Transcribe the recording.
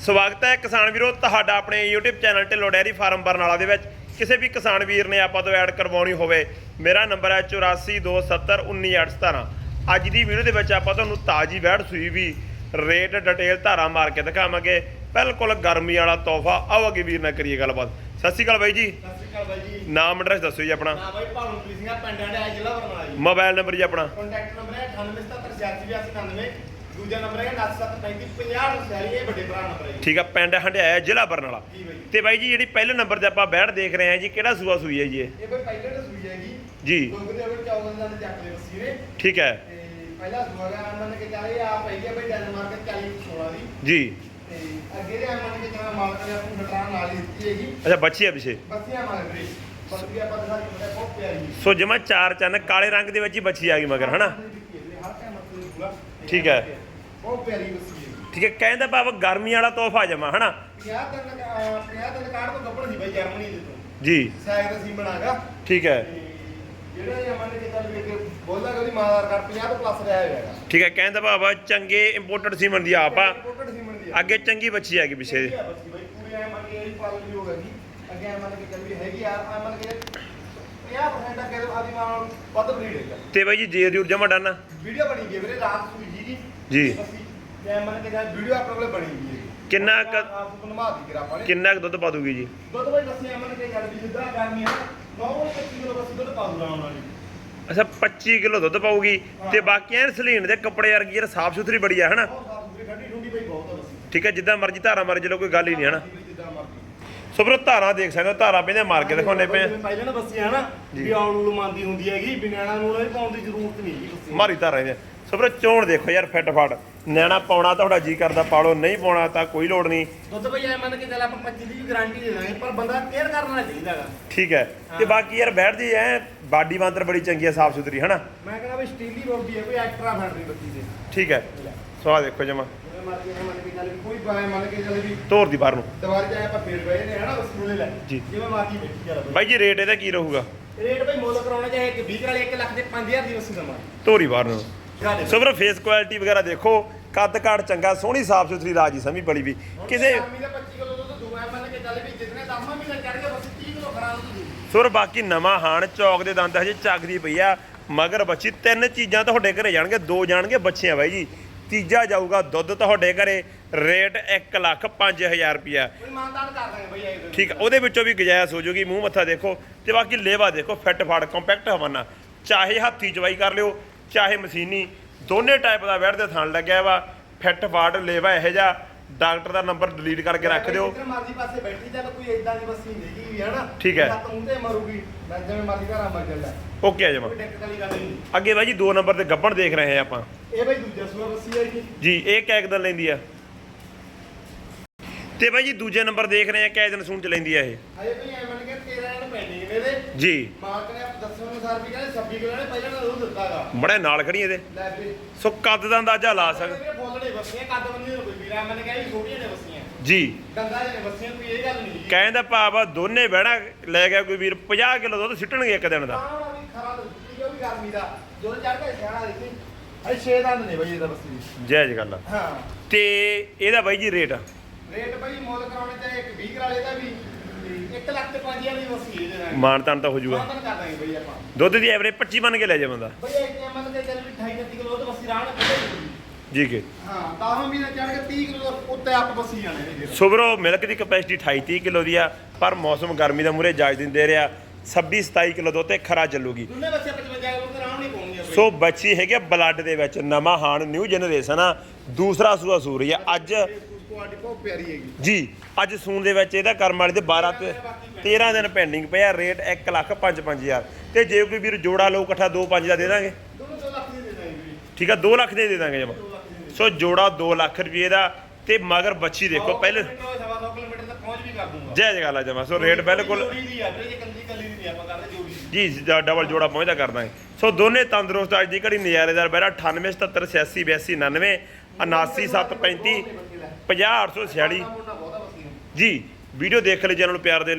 ਸਵਾਗਤ ਹੈ ਕਿਸਾਨ ਵੀਰੋ ਤੁਹਾਡਾ ਆਪਣੇ YouTube channel Dhillon dairy farm Barnala ਦੇ ਵਿੱਚ। ਕਿਸੇ ਵੀ ਕਿਸਾਨ ਵੀਰ ਨੇ ਆਪਾਂ ਤੋਂ ਐਡ ਕਰਵਾਉਣੀ ਹੋਵੇ ਮੇਰਾ ਨੰਬਰ ਹੈ 8427191817 ਅੱਜ ਦੀ ਵੀਡੀਓ ਦੇ ਵਿੱਚ ਆਪਾਂ ਤੁਹਾਨੂੰ ਤਾਜੀ ਵੈੜ ਸੂਈ ਵੀ ਰੇਟ ਡਿਟੇਲ ਧਾਰਾ ਮਾਰ ਕੇ ਦਿਖਾਵਾਂਗੇ। ਬਿਲਕੁਲ ਗਰਮੀ ਵਾਲਾ ਤੋਹਫਾ ਆਓ ਅੱਗੇ ਵੀਰ ਨਾਲ ਕਰੀਏ ਗੱਲਬਾਤ। ਸਤਿ ਸ਼੍ਰੀ ਅਕਾਲ ਬਾਈ ਜੀ। ਸਤਿ ਸ਼੍ਰੀ ਅਕਾਲ ਬਾਈ ਜੀ। ਨਾਮ ਐਡਰੈਸ ਦੱਸੋ ਜੀ ਆਪਣਾ। ਨਾ ਬਾਈ ਭਾਨੂਪ੍ਰੀਤ ਸਿੰਘ ਪਿੰਡ ਹੰਡਿਆ ਜ਼ਿਲ੍ਹਾ ਬਰਨਾਲਾ ਜੀ। ਮੋਬਾਈਲ ਨੰਬਰ ਜੀ ਆਪਣਾ। ਕੰਟੈਕਟ ਨੰਬਰ ਹੈ 9877868299 ਦੂਜਾ ਨੰਬਰ ਹੈ 973550 ਇਹ ਵੱਡੇ ਭਰਾ ਨੰਬਰ ਹੈ ਜੀ ਠੀਕ ਆ ਪਿੰਡ ਹੰਡਿਆਇਆ ਜ਼ਿਲ੍ਹਾ ਬਰਨਾਲਾ ਜੀ ਬਾਈ ਤੇ ਬਾਈ ਜੀ ਜਿਹੜੀ ਪਹਿਲੇ ਨੰਬਰ ਤੇ ਆਪਾਂ ਬੈੜ ਦੇਖ ਰਹੇ ਹਾਂ ਜੀ ਕਿਹੜਾ ਸੂਆ ਸੂਈ ਹੈ ਜੀ ਇਹ ਇਹ ਬਾਈ ਪਹਿਲੇ ਤਾਂ ਸੂਈ ਹੈਗੀ ਜੀ ਲੋਕ ਦੇ ਅਗਰ ਚਾਵਲ ਦਾ ਚੱਕ ਲੈ ਵਸੀ ਨੇ ਠੀਕ ਹੈ ਤੇ ਪਹਿਲਾ ਸੂਆ ਗਾ ਮੰਨ ਕੇ ਚਾਹੇ ਆ ਪਈ ਹੈ ਬਾਈ ਡੈਨਮਾਰਕ 40 16 ਦੀ ਜੀ ਤੇ ਅੱਗੇ ਦੇ ਮੰਨ ਕੇ ਚਾਹੇ ਮਾਲਕ ਨੇ ਆਪਣੀ ਨਟਰਾਨ ਨਾਲ ਹੀ ਦਿੱਤੀ ਹੈਗੀ ਅੱਛਾ ਬੱਚੀ ਆ ਪਿਛੇ ਬੱਸੀਆਂ ਮਾਰ ਰਹੀ ਬੱਸੀ ਆਪਾਂ ਦਿਖਾ ਕੇ ਬਹੁਤ ਪਿਆਰੀ ਸੋ ਜਮਾ ਚਾਰ ਚੰਨ ਕਾਲੇ ਰੰਗ ਦੇ ਵਿੱਚ ਹੀ ਬੱਚੀ ਆ ਗਈ ਮਗਰ ਹਨਾ ਹਰ ਟਾਈਮ ਮਤਲਬ ਪੂਰਾ ਠੀਕ ਹੈ। ਬਹੁਤ ਪਿਆਰੀ ਬੱਸੀ ਹੈ। ਠੀਕ ਹੈ ਕਹਿੰਦਾ ਭਾਵ ਗਰਮੀ ਵਾਲਾ ਤੋਹਫਾ ਜਮਾ ਹਨਾ? 50 ਦਿਨ ਅਹ 50 ਦਿਨ ਕਾਰਡ ਤੋਂ ਗੱਪਣ ਸੀ ਬਾਈ ਜਰਮਨੀ ਦੇ ਤੋਂ। ਜੀ। ਸਾਇਦ ਅਸੀਂ ਬਣਾਗਾ। ਠੀਕ ਹੈ। ਜਿਹੜਾ ਇਹ ਮੰਨ ਕੇ ਚੱਲ ਵੀ ਕਿ ਬੋਲਦਾ ਕਿ ਉਹਦੀ ਮਾਦਾਰ ਕਰ 50 ਤੋਂ ਪਲੱਸ ਰਿਹਾ ਹੋਏਗਾ ਠੀਕ ਹੈ ਕਹਿੰਦਾ ਭਾਵ ਚੰਗੇ ਇੰਪੋਰਟਡ ਸੀਮਨ ਦੀ ਆਪ ਅੱਗੇ ਚੰਗੀ ਬੱਚੀ ਆ ਗਈ ਪਿਛੇ ਪੂਰੀ ਐ ਮੰਨ ਕੇ ਇਹਦੀ ਪਾਲਣ ਯੋਗ ਹੈਗੀ ਅੱਗੇ ਐ ਮੰਨ ਕੇ ਚੱਲ ਵੀ ਹੈਗੀ ਆ ਐ ਮੰਨ ਕੇ 50% ਅੱਗੇ ਆਦੀ ਮਾਂ ਨਾਲੋਂ ਵੱਧ ਬਰੀਡ ਹੈਗਾ ਤੇ ਬਾਈ ਜੀ ਜੇ ਜੂਰ ਜਮਾ ਡਨ। ਵੀਡੀਓ ਬਣੀ ਗਈ ਵੀਰੇ ਰਾਤ ਸੂਈ ਜੀ। ਮੰਨ ਕੇ ਚੱਲ ਵੀਡੀਓ ਆਪਣੇ ਕੋਲੇ ਬਣੀ ਗਈ ਹੈ ਕਿੰਨਾ ਕੁ- ਆਪ ਬਣਵਾ ਦੀ ਕਰਾ ਪਾਣੇ ਕਿੰਨਾ ਕੁ ਦੁੱਧ ਪਾ ਦੂਗੀ ਜੀ? ਦੁੱਧ ਬਾਈ ਦੱਸਿਆ ਮੰਨ ਕੇ ਚੱਲ ਵੀ ਜਿੱਦਾਂ ਗਰਮੀ ਹੈ 9 25 ਕਿਲੋ ਬਸ ਦੁੱਧ ਪਾ ਦੂਗਾ ਉਹਨਾਂ ਵਾਲੀ ਅੱਛਾ 25 ਕਿਲੋ ਦੁੱਧ ਪਾਊਗੀ। ਤੇ ਬਾਕੀ ਐਨ ਸਲੀਨ ਦੇ ਕੱਪੜੇ ਵਰਗੀ ਯਾਰ ਸਾਫ਼ ਸੁਥਰੀ ਬੜੀ ਆ ਹਨਾ? ਬਹੁਤ ਸਾਫ਼ ਸੁਥਰੀ ਠੰਡੀ ਠੰਡੀ ਬਈ ਬਹੁਤ ਆ ਬਸ। ਠੀਕ ਹੈ ਜਿੱਦਾਂ ਮਰਜ਼ੀ ਧਾਰਾ ਮਾਰ ਚਲੋ ਕੋਈ ਗੱਲ ਹੀ ਨਹੀਂ ਹਨਾ? ਜਿੱਦਾਂ ਮਰਜ਼ੀ ਸੋ ਫਿਰ ਧਾਰਾ ਦੇਖ ਸਕਦੇ ਹੋ ਧਾਰਾ ਪੈਂਦੇ ਮਾਰ ਕੇ ਦਿਖਾਉਣੇ ਪਏ ਆ। ਜਿਵੇਂ ਪਹਿਲਾਂ ਨਾ ਬੱਸੀ ਹੈ ਨਾ ਵੀ ਆਉਣ ਨੂੰ ਮੰਦੀ ਹੁੰਦੀ ਹੈਗੀ ਬਿਨਾਣਾ ਨੂੰ ਨਹੀਂ ਪਾਉਣ ਦੀ ਜ਼ਰੂਰਤ ਨਹੀਂ ਹੈਗੀ ਬੱਸੀ ਮਾਰੀ ਧਾਰਾ ਇਹਦੇ ਸੋ ਫਿਰ ਚੋਣ ਦੇਖੋ ਯਾਰ ਫਿੱਟ ਫੜ ਨਿਆਣਾ ਪਾਉਣਾ ਤੁਹਾਡਾ ਜੀ ਕਰਦਾ ਪਾਲੋ ਨਹੀਂ ਪਾਉਣਾ ਤਾਂ ਕੋਈ ਲੋੜ ਨਹੀਂ। ਦੁੱਧ ਬਈ ਐ ਮੰਨ ਕੇ ਚੱਲ ਆਪਾਂ 25 ਦੀ ਗਾਰੰਟੀ ਦੇ ਦਾਂਗੇ ਪਰ ਬੰਦਾ ਕੇਅਰ ਕਰਨਾ ਚਾਹੀਦਾਗਾ ਠੀਕ ਹੈ। ਤੇ ਬਾਕੀ ਯਾਰ ਬੈਠ ਜੀ ਐ ਬਾਡੀ ਬਾਂਦਰ ਬੜੀ ਚੰਗੀ ਆ ਸਾਫ਼ ਸੁਥਰੀ ਹਨਾ? ਮੈਂ ਕਹਿੰਦਾ ਵੀ ਸਟੀਲ ਰੋਟੀ ਹੈ ਕੋਈ ਐਕਸਟਰਾ ਫੈਕਟਰੀ ਬੱਤੀ ਦੇ ਠੀਕ ਹੈ। ਸੋ ਆ ਦੇਖੋ ਜਮਾ। ਕੋਈ ਬਾਏ ਮੰਨ ਕੇ ਚੱਲ ਵੀ ਤੋਰ ਦੀ ਬਾਹਰ ਨੂੰ। 'ਚ ਐ ਆਪਾਂ ਫੇਰ ਪਏ ਨੇ ਹਨਾ ਉਸ ਨੂੰ ਲੈ ਜੀ। ਜਿਵੇਂ ਮਰਜ਼ੀ ਬੈਠੀ ਚੱਲ ਬਈ। ਜੀ ਰੇਟ ਇਹਦਾ ਕੀ ਰਹੂਗਾ? ਰੇਟ ਬਈ ਮੁੱਲ ਕਰਾਉਣਾ ਚਾਹੇ ਇੱਕ 20 ਵਾਲੇ 1 ਲੱਖ ਦੇ 5000 ਦੀ ਵਸੀ ਦਵਾਂ ਤੋਰੀ ਬਾਹਰ ਨੂੰ। ਗਾ ਸੋ ਫੇਸ ਕੁਆਲਿਟੀ ਵਗੈਰਾ ਦੇਖੋ। ਕੱਦ ਕਾਠ ਚੰਗਾ ਸੋਹਣੀ ਸਾਫ਼ ਸੁਥਰੀ ਰਾਜੀ ਸਮੀ ਬੜੀ ਵੀ। ਕਿਸੇ ਦਾ 25 ਕਿਲੋ ਦੁੱਧ ਦੂਆ ਮੰਨ ਕੇ ਚੱਲ ਵੀ ਜਿਤਨੇ ਦਸਾਂ ਮਹੀਨੇ ਚੜ ਗਿਆ ਬਸ 30 ਕਿਲੋ ਖਰਾ ਦੁੱਧ ਦੂ ਸੋ ਫਿਰ ਬਾਕੀ ਨਵਾਂ ਹਾਣ ਚੌਕ ਦੇ ਦੰਦ ਹਜੇ ਚੱਕਦੀ ਪਈ ਆ। ਮਗਰ ਬੱਚੀ ਤਿੰਨ ਚੀਜ਼ਾਂ ਤੁਹਾਡੇ ਘਰੇ ਜਾਣਗੇ ਦੋ ਜਾਣਗੇ ਬੱਚੀਆਂ ਬਾਈ ਜੀ। ਤੀਜਾ ਜਾਊਗਾ ਦੁੱਧ ਤੁਹਾਡੇ ਘਰੇ ਰੇਟ 1 ਲੱਖ 5000 ਰੁਪਿਆ ਠੀਕ ਆ ਉਹਦੇ ਵਿੱਚੋਂ ਵੀ ਗੁਜਾਇਸ਼ ਹੋ ਜੂਗੀ ਮੂੰਹ ਮੱਥਾ ਦੇਖੋ। ਤੇ ਬਾਕੀ ਲੇਵਾ ਦੇਖੋ ਫਿੱਟ ਫਾੜ ਕੰਪੈਕਟ ਹਵਾਨਾ। ਚਾਹੇ ਹੱਥੀ ਚਵਾਈ ਕਰ ਲਿਓ ਚਾਹੇ ਮਸ਼ੀਨੀ ਦੋਨੇ ਟਾਈਪ ਦਾ ਵੈੜ ਦੇ ਥਣ ਲੱਗਿਆ ਵਾ। ਫਿੱਟ ਫਾੜ ਲੇਵਾ ਇਹੋ ਜਿਹਾ। ਡਾਕਟਰ ਦਾ ਨੰਬਰ ਡਿਲੀਟ ਕਰਕੇ ਰੱਖ ਦਿਓ। ਜਿੱਧਰ ਮਰਜ਼ੀ ਪਾਸੇ ਬੈਠੀ ਚੱਲ ਕੋਈ ਇਦਾਂ ਦੀ ਬੱਸੀ ਨਹੀਂ ਵੀ ਹਨਾ ਠੀਕ ਹੈ। ਲੱਤ ਮੂੰਹ ਤੇ ਮਰੂਗੀ। ਮੈਂ ਜਿਵੇਂ ਮਰਜ਼ੀ ਘਰਾਂ ਮਰ ਜਾਂਦਾ ਓਕੇ ਆ ਜਮਾ ਕੋਈ ਦਿੱਕਤ ਵਾਲੀ ਗੱਲ ਨਹੀਂ। ਅੱਗੇ ਬਾਈ ਜੀ ਦੋ ਨੰਬਰ ਤੇ ਗੱਬਣ ਦੇਖ ਰਹੇ ਆ ਆਪਾਂ। ਇਹ ਬਈ ਦੂਜਾ ਸੂਆ ਬੱਸੀ ਹੈ ਜੀ। ਜੀ ਇਹ ਕੈਕ ਦਿਨ ਲੈਂਦੀ ਆ। ਤੇ ਬਾਈ ਜੀ ਦੂਜੇ ਨੰਬਰ ਦੇਖ ਰਹੇ ਆ ਕੈ ਦਿਨ ਸੂਣ ਚ ਲੈਂਦੀ ਆ ਇਹ? ਹਜੇ ਬਈ ਐ ਮੰਨ ਕੇ 13 ਦਿਨ ਪੈਂਡਿੰਗ ਨੇ ਇਹਦੇ। ਜੀ। ਮਾਲਕ ਨੇ ਆਪ ਦੱਸਣ ਅਨੁਸਾਰ ਵੀ ਕਹਿੰਦੇ 26 ਕਿਲੋ ਨੇ ਪਹਿਲਾਂ ਦਾ ਦੁੱਧ ਦਿੱਤਾਗਾ ਬੜੇ ਨਾਲ ਖੜੀ ਇਹਦੇ। ਲੈ ਵੀ। ਸੋ ਕੱਦ ਦਾ ਅੰਦਾਜ਼ਾ ਲਾ ਸਕ ਇਹ ਬੋਲਣੇ ਬੱਸੀਆਂ ਕੱਦ ਬੰਦੀ ਕੋਈ ਵੀਰਾ। ਮੰਨ ਕੇ ਵੀ ਛੋਟੀਆਂ ਨੇ ਬੱਸੀਆਂ ਜੀ। ਜਿਹੇ ਨੇ ਬੱਸੀਆਂ ਕੋਈ ਇਹ ਗੱਲ ਨਹੀਂ ਕਹਿੰਦਾ ਭਾਵ ਦੋਨੇ ਬਹਿਣਾ ਲੈ ਗਿਆ ਕੋਈ ਵੀਰ। 50 ਕਿਲੋ ਦੁੱਧ ਸਿੱਟਣਗੇ ਇੱਕ ਦਿਨ ਦਾ। ਤਾਂ ਵੀ ਖਰਾ ਦੁੱਧ ਉਹ ਵੀ ਗਰਮੀ ਦਾ। ਜਦੋਂ ਚੜ ਕੇ ਸਿਆਣਾ ਦੇਖੀ। ਅਈ 6 ਦੰਦ ਨੇ ਬਈ ਇਹਦਾ ਬੱਸੀ ਦੀ। ਜਾਇਜ਼ ਗੱਲ ਆ। ਹਾਂ। ਤੇ ਇਹਦਾ ਬਾਈ ਜੀ ਰੇਟ? ਰੇਟ ਬਈ ਮੁੱਲ ਕਰਾਉਣੇ ਤੇ ਇੱਕ 20 ਵਾਲੇ ਦਾ ਵੀ 1 ਲੱਖ ਤੇ 5000 ਦੀ ਵਸੀ ਇਹਦੇ ਨਾਲ। ਮਾਨਤਾਨ ਤਾਂ ਹੋ ਜਾਊਗਾ ਮਾਨਤਨ ਕਰ ਦਾਂਗੇ ਬਈ ਆਪਾਂ। ਦੁੱਧ ਦੀ ਐਵਰੇਜ 25 ਮੰਨ ਕੇ ਲੈ ਜਾ ਬੰਦਾ। ਬਈ ਇੱਕ ਮੰਨ ਕੇ ਚੱਲ ਵੀ 28 30 ਕਿਲੋ ਤਾਂ ਵਸੀ ਰਾਣ ਜੀ ਕੇ। ਹਾਂ 10 ਮਹੀਨੇ ਚੜ ਕੇ 30 ਕਿਲੋ ਉੱਤੇ ਆਪ ਵਸੀ ਜਾਣੇ ਨੇ ਸੁਬਰੋ ਮਿਲਕ ਦੀ ਕਪੈਸਿਟੀ 28 30 ਕਿਲੋ ਦੀ ਆ ਪਰ ਮੌਸਮ ਗਰਮੀ ਦਾ ਮੂਰੇ ਜਾਇਜ਼ ਦਿੰਦੇ ਰਿਹਾ। 26 27 ਕਿਲੋ ਦੁੱਧ ਤੇ ਖਰਾ ਚੱਲੂਗੀ। ਦੋਨੇ ਬੱਚੇ 55 ਕਿਲੋ ਤੇ ਰਾਣ ਨਹੀਂ ਪਾਉਣਗੇ ਬਈ। ਸੋ ਬੱਚੀ ਹੈਗੇ ਬਲੱਡ ਦੇ ਵਿੱਚ। ਨਵਾਂ ਹਾਣ ਨਿਊ ਜਨਰੇਸ਼ਨ ਆ। ਦੂਸਰਾ ਸੂਆ ਸੂ ਰਹੀ ਆ। ਅੱਜ ਕੁਆਲਿਟੀ ਬਹੁਤ ਪਿਆਰੀ ਹੈਗੀ। ਜੀ ਅੱਜ ਸੂਣ ਦੇ ਵਿੱਚ ਇਹਦਾ ਕਰਮ ਵਾਲੀ ਦੇ 12 ਤੇ 13 ਦਿਨ ਪੈਂਡਿੰਗ ਪਿਆ ਰੇਟ 1 ਲੱਖ 5 5000 ਤੇ ਜੇ ਕੋਈ ਵੀਰ ਜੋੜਾ ਲਓ ਇਕੱਠਾ 2 5 ਦਾ ਦੇ ਦਾਂਗੇ। ਦੋਨੋਂ 2 ਲੱਖ ਦੇ ਦੇ ਦਾਂਗੇ ਠੀਕ ਆ 2 ਲੱਖ ਦੇ ਦੇ ਦਾਂਗੇ ਜਮਾ। 2 ਲੱਖ ਦੇ ਦੇ ਸੋ ਜੋੜਾ 2 ਲੱਖ ਰੁਪਏ ਦਾ ਤੇ ਮਗਰ ਬੱਚੀ ਦੇਖੋ ਪਹਿਲੇ ਸਵਾ 2 ਕਿਲੋਮੀਟਰ ਤੱਕ ਪਹੁੰਚ ਵੀ ਕਰ ਦੂੰਗਾ। ਜਾਇਜ਼ ਗੱਲ ਆ ਜਮਾ ਸੋ ਰੇਟ ਬਿਲਕੁਲ ਜੇ ਜੀ ਡਬਲ ਜੋੜਾ ਪਹੁੰਚਦਾ ਕਰ ਦਾਂਗੇ। ਸੋ ਦੋਨੇ ਤੰਦਰੁਸਤ ਅੱਜ ਦੀ ਘੜੀ ਨਜ਼ਾਰੇਦਾਰ ਬੈਰਾ 98 77 86 82 99 79 735 50 846 ਮੋਟਾ ਬਹੁਤਾ ਵਸੀ ਜੀ ਵੀਡੀਓ ਦੇਖ ਲਈ ਚੈਨਲ ਨੂੰ ਪਿਆਰ ਦੇਣ ਲਈ